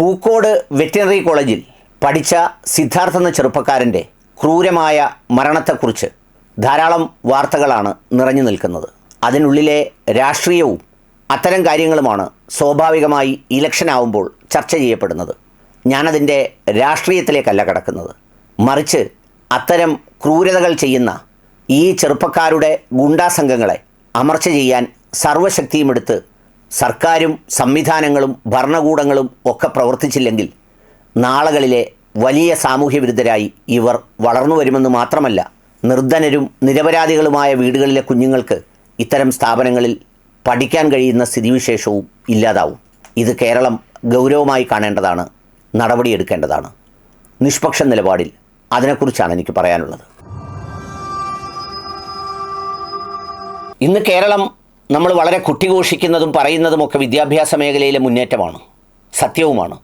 Pookode veterinary കോളേജിൽ പഠിച്ച സിദ്ധാർത്ഥ എന്ന ചെറുപ്പക്കാരന്റെ ക്രൂരമായ മരണത്തെക്കുറിച്ച് ധാരാളം വാർത്തകളാണ് നിറഞ്ഞു നിൽക്കുന്നത്. അതിനുള്ളിലെ രാഷ്ട്രീയവും അത്തരം കാര്യങ്ങളുമാണ് സ്വാഭാവികമായി ഇലക്ഷൻ ആവുമ്പോൾ ചർച്ച ചെയ്യപ്പെടുന്നത്. ഞാനതിന്റെ രാഷ്ട്രീയത്തിലേക്കല്ല കടക്കുന്നത്. മറിച്ച് അത്തരം ക്രൂരതകൾ ചെയ്യുന്ന ഈ ചെറുപ്പക്കാരുടെ ഗുണ്ടാസംഘങ്ങളെ അമർച്ച ചെയ്യാൻ സർവശക്തിയുമെടുത്ത് സർക്കാരും സംവിധാനങ്ങളും ഭരണകൂടങ്ങളും ഒക്കെ പ്രവർത്തിച്ചില്ലെങ്കിൽ നാളുകളിലെ വലിയ സാമൂഹ്യ വിരുദ്ധരായി ഇവർ വളർന്നു വരുമെന്ന് മാത്രമല്ല നിർധനരും നിരപരാധികളുമായ വീടുകളിലെ കുഞ്ഞുങ്ങൾക്ക് ഇത്തരം സ്ഥാപനങ്ങളിൽ പഠിക്കാൻ കഴിയുന്ന സ്ഥിതിവിശേഷവും ഇല്ലാതാവും. ഇത് കേരളം ഗൗരവമായി കാണേണ്ടതാണ് നടപടിയെടുക്കേണ്ടതാണ്. നിഷ്പക്ഷ നിലപാടിൽ അതിനെക്കുറിച്ചാണ് എനിക്ക് പറയാനുള്ളത്. ഇന്ന് കേരളം നമ്മൾ വളരെ കുട്ടിഘോഷിക്കുന്നതും പറയുന്നതുമൊക്കെ വിദ്യാഭ്യാസ മേഖലയിലെ മുന്നേറ്റമാണ് സത്യവുമാണ്.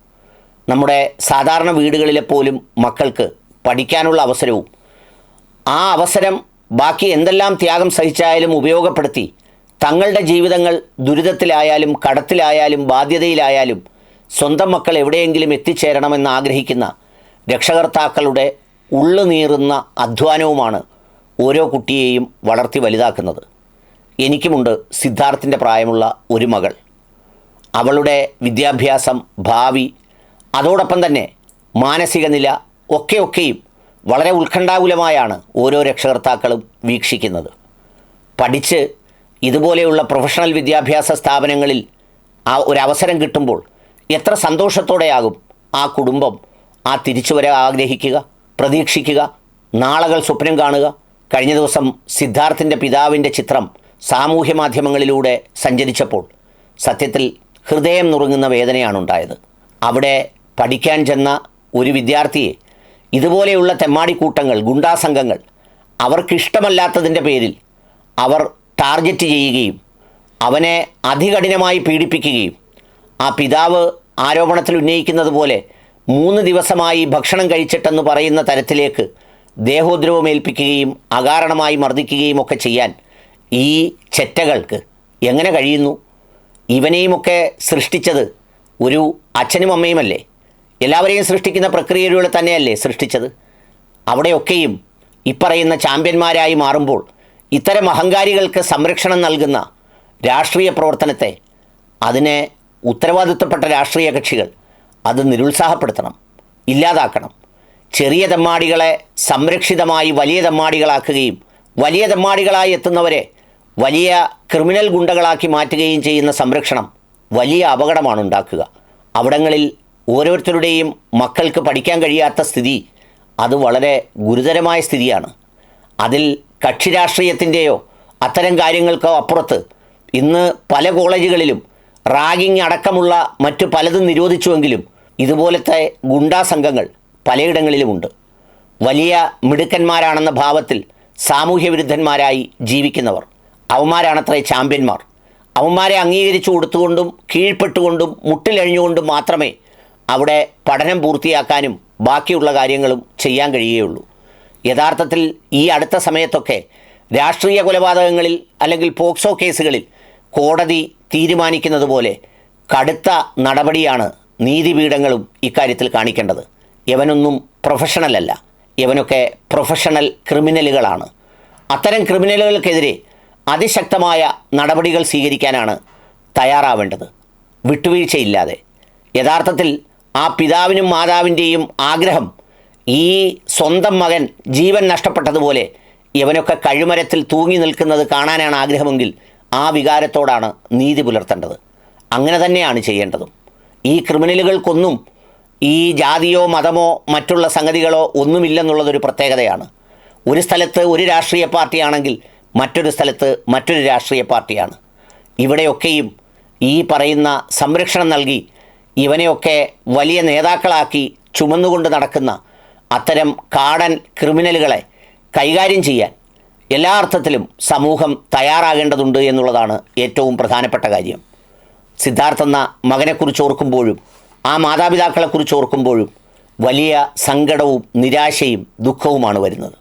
നമ്മുടെ സാധാരണ വീടുകളിലെ പോലും മക്കൾക്ക് പഠിക്കാനുള്ള അവസരവും ആ അവസരം ബാക്കി എന്തെല്ലാം ത്യാഗം സഹിച്ചായാലും ഉപയോഗപ്പെടുത്തി തങ്ങളുടെ ജീവിതങ്ങൾ ദുരിതത്തിലായാലും കടത്തിലായാലും ബാധ്യതയിലായാലും സ്വന്തം മക്കൾ എവിടെയെങ്കിലും എത്തിച്ചേരണമെന്ന് ആഗ്രഹിക്കുന്ന രക്ഷകർത്താക്കളുടെ ഉള്ളുനീറുന്ന അധ്വാനവുമാണ് ഓരോ കുട്ടിയെയും വളർത്തി വലുതാക്കുന്നത്. എനിക്കുമുണ്ട് സിദ്ധാർത്ഥിന്റെ പ്രായമുള്ള ഒരു മകൾ. അവളുടെ വിദ്യാഭ്യാസം ഭാവി അതോടൊപ്പം തന്നെ മാനസിക നില ഒക്കെ ഒക്കെയും വളരെ ഉത്കണ്ഠാകുലമായാണ് ഓരോ രക്ഷകർത്താക്കളും വീക്ഷിക്കുന്നത്. പഠിച്ച് ഇതുപോലെയുള്ള പ്രൊഫഷണൽ വിദ്യാഭ്യാസ സ്ഥാപനങ്ങളിൽ ആ ഒരു അവസരം കിട്ടുമ്പോൾ എത്ര സന്തോഷത്തോടെയാകും ആ കുടുംബം ആ തിരിച്ചു തിരിച്ചുവരെ ആഗ്രഹിക്കുക പ്രതീക്ഷിക്കുക നാളകൾ സ്വപ്നം കാണുക. കഴിഞ്ഞ ദിവസം സിദ്ധാർത്ഥിന്റെ പിതാവിന്റെ ചിത്രം സാമൂഹ്യ മാധ്യമങ്ങളിലൂടെ സഞ്ചരിച്ചപ്പോൾ സത്യത്തിൽ ഹൃദയം നുറുങ്ങുന്ന വേദനയാണ് ഉണ്ടായത് അവിടെ പഠിക്കാൻ ചെന്ന ഒരു വിദ്യാർത്ഥിയെ ഇതുപോലെയുള്ള തെമ്മാടിക്കൂട്ടങ്ങൾ ഗുണ്ടാസംഘങ്ങൾ അവർക്കിഷ്ടമല്ലാത്തതിന്റെ പേരിൽ അവർ ടാർഗറ്റ് ചെയ്യുകയും അവനെ അതികഠിനമായി പീഡിപ്പിക്കുകയും ആ പിതാവ് ആരോപണത്തിൽ ഉന്നയിക്കുന്നത് പോലെ മൂന്ന് ദിവസമായി ഭക്ഷണം കഴിച്ചിട്ടെന്ന് പറയുന്ന തരത്തിലേക്ക് ദേഹോദ്രവമേൽപ്പിക്കുകയും അകാരണമായി മർദ്ദിക്കുകയും ഒക്കെ ചെയ്യാൻ ഈ ചെറ്റകൾക്ക് എങ്ങനെ കഴിയുന്നു? ഇവനെയുമൊക്കെ സൃഷ്ടിച്ചത് ഒരു അച്ഛനും അമ്മയുമല്ലേ? എല്ലാവരെയും സൃഷ്ടിക്കുന്ന പ്രക്രിയയിലൂടെ തന്നെയല്ലേ സൃഷ്ടിച്ചത്? അവിടെയൊക്കെയും ഇപ്പറയുന്ന ചാമ്പ്യന്മാരായി മാറുമ്പോൾ ഇത്തരം അഹങ്കാരികൾക്ക് സംരക്ഷണം നൽകുന്ന രാഷ്ട്രീയ പ്രവർത്തനത്തെ അതിനെ ഉത്തരവാദിത്തപ്പെട്ട രാഷ്ട്രീയ കക്ഷികൾ അത് നിരുത്സാഹപ്പെടുത്തണം ഇല്ലാതാക്കണം. ചെറിയ തെമ്മാടികളെ സംരക്ഷിതമായി വലിയ തെമ്മാടികളാക്കുകയും വലിയ തെമ്മാടികളായി എത്തുന്നവരെ വലിയ ക്രിമിനൽ ഗുണ്ടകളാക്കി മാറ്റുകയും ചെയ്യുന്ന സംരക്ഷണം വലിയ അപകടമാണ് ഉണ്ടാക്കുക അവിടങ്ങളിൽ ഓരോരുത്തരുടെയും മക്കൾക്ക് പഠിക്കാൻ കഴിയാത്ത സ്ഥിതി അത് വളരെ ഗുരുതരമായ സ്ഥിതിയാണ്. അതിൽ കക്ഷി രാഷ്ട്രീയത്തിന്റെയോ അത്തരം കാര്യങ്ങൾക്കോ അപ്പുറത്ത് ഇന്ന് പല കോളേജുകളിലും റാഗിംഗ് അടക്കമുള്ള മറ്റു പലതും നിരോധിച്ചുവെങ്കിലും ഇതുപോലത്തെ ഗുണ്ടാ സംഘങ്ങൾ പലയിടങ്ങളിലുമുണ്ട്. വലിയ മിടുക്കന്മാരാണെന്ന ഭാവത്തിൽ സാമൂഹ്യ വിരുദ്ധന്മാരായി ജീവിക്കുന്നവർ. അവന്മാരാണത്രേ ചാമ്പ്യന്മാർ. അവന്മാരെ അംഗീകരിച്ചു കൊടുത്തുകൊണ്ടും കീഴ്പ്പെട്ടുകൊണ്ടും മുട്ടിലഴിഞ്ഞുകൊണ്ടും മാത്രമേ അവിടെ പഠനം പൂർത്തിയാക്കാനും ബാക്കിയുള്ള കാര്യങ്ങളും ചെയ്യാൻ കഴിയുകയുള്ളൂ. യഥാർത്ഥത്തിൽ ഈ അടുത്ത സമയത്തൊക്കെ രാഷ്ട്രീയ കൊലപാതകങ്ങളിൽ അല്ലെങ്കിൽ പോക്സോ കേസുകളിൽ കോടതി തീരുമാനിക്കുന്നത് പോലെ കടുത്ത നടപടിയാണ് നീതിപീഠങ്ങളും ഇക്കാര്യത്തിൽ കാണിക്കേണ്ടത്. ഇവനൊന്നും പ്രൊഫഷണലല്ല ഇവനൊക്കെ പ്രൊഫഷണൽ ക്രിമിനലുകളാണ് അത്തരം ക്രിമിനലുകൾക്കെതിരെ അതിശക്തമായ നടപടികൾ സ്വീകരിക്കാനാണ് തയ്യാറാവേണ്ടത്. വിട്ടുവീഴ്ചയില്ലാതെ. യഥാർത്ഥത്തിൽ ആ പിതാവിനും മാതാവിന്റെയും ആഗ്രഹം ഈ സ്വന്തം മകൻ ജീവൻ നഷ്ടപ്പെട്ടതുപോലെ ഇവനൊക്കെ കഴുമരത്തിൽ തൂങ്ങി നിൽക്കുന്നത് കാണാനാണ് ആഗ്രഹമെങ്കിൽ ആ വികാരത്തോടാണ് നീതി പുലർത്തേണ്ടത്. അങ്ങനെ തന്നെയാണ് ചെയ്യേണ്ടതും. ഈ ക്രിമിനലുകൾക്കൊന്നും ഈ ജാതിയോ മതമോ മറ്റുള്ള സംഗതികളോ ഒന്നുമില്ലെന്നുള്ളതൊരു പ്രത്യേകതയാണ്. ഒരു സ്ഥലത്ത് ഒരു രാഷ്ട്രീയ പാർട്ടിയാണെങ്കിൽ മറ്റൊരു സ്ഥലത്ത് മറ്റൊരു രാഷ്ട്രീയ പാർട്ടിയാണ്. ഇവിടെയൊക്കെയും ഈ പറയുന്ന സംരക്ഷണം നൽകി ഇവനെയൊക്കെ വലിയ നേതാക്കളാക്കി ചുമന്നുകൊണ്ട് നടക്കുന്ന അത്തരം കാടൻ ക്രിമിനലുകളെ കൈകാര്യം ചെയ്യാൻ എല്ലാ അർത്ഥത്തിലും സമൂഹം തയ്യാറാകേണ്ടതുണ്ട് എന്നുള്ളതാണ് ഏറ്റവും പ്രധാനപ്പെട്ട കാര്യം. സിദ്ധാർത്ഥ എന്ന മകനെക്കുറിച്ച് ഓർക്കുമ്പോഴും ആ മാതാപിതാക്കളെക്കുറിച്ച് ഓർക്കുമ്പോഴും വലിയ സങ്കടവും നിരാശയും ദുഃഖവുമാണ് വരുന്നത്.